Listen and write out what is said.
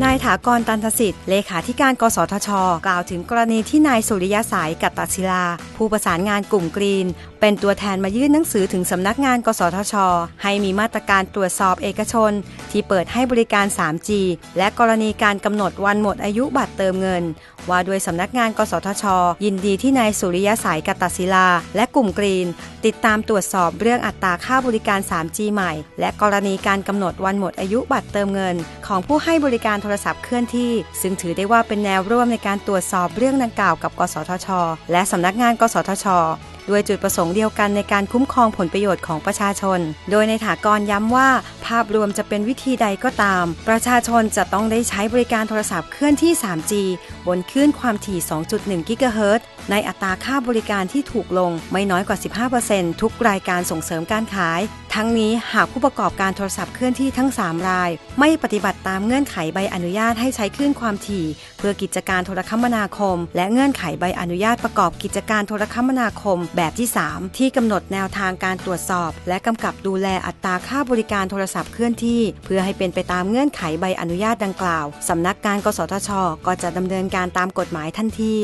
นายถากรตันทสิทธิ์เลขาธิการกสทช กล่าวถึงกรณีที่นายสุริยสายกัตตศิลา ผู้ประสานงานกลุ่มกรีน เป็นตัวแทนมายื่นหนังสือถึงสำนักงาน กสทช ให้มีมาตรการตรวจสอบเอกชน ที่เปิดให้บริการ 3G และกรณีการกำหนดวันหมดอายุบัตรเติมเงิน ว่าโดยสำนักงาน กสทช ยินดีที่นายสุริยสายกัตตศิลา และกลุ่มกรีน ติดตามตรวจสอบเรื่องอัตราค่าบริการ 3G ใหม่ และกรณีการกำหนดวันหมดอายุบัตรเติมเงิน ของผู้ให้บริการโทรศัพท์เคลื่อนที่ ซึ่งถือได้ว่าเป็นแนวร่วมในการตรวจสอบเรื่องดังกล่าวกับ กสทช และสำนักงาน กสทช ด้วยจุดประสงค์เดียวกันในการคุ้มครองผลประโยชน์ของประชาชน โดยในถากรย้ำว่า ภาพรวมจะเป็นวิธีใดก็ตาม ประชาชนจะต้องได้ใช้บริการโทรศัพท์เคลื่อนที่ 3G บนคลื่นความถี่ 2.1 กิกะเฮิรตซ์ในอัตราค่าบริการที่ถูกลงไม่น้อยกว่า 15%ทุกรายการส่งเสริมการขาย ทั้งนี้หากผู้ประกอบการโทรศัพท์เคลื่อนที่ทั้ง 3 ราย ไม่ปฏิบัติตามเงื่อนไขใบอนุญาตให้ใช้คลื่นความถี่ เพื่อกิจการโทรคมนาคม และเงื่อนไขใบอนุญาตประกอบกิจการโทรคมนาคมแบบที่ 3 ที่กำหนดแนวทางการตรวจสอบ และกำกับดูแลอัตราค่าบริการโทรศัพท์เคลื่อนที่ เพื่อให้เป็นไปตามเงื่อนไขใบอนุญาตดังกล่าวสำนักงาน กสทช ก็จะดำเนินการตามกฎหมายทันที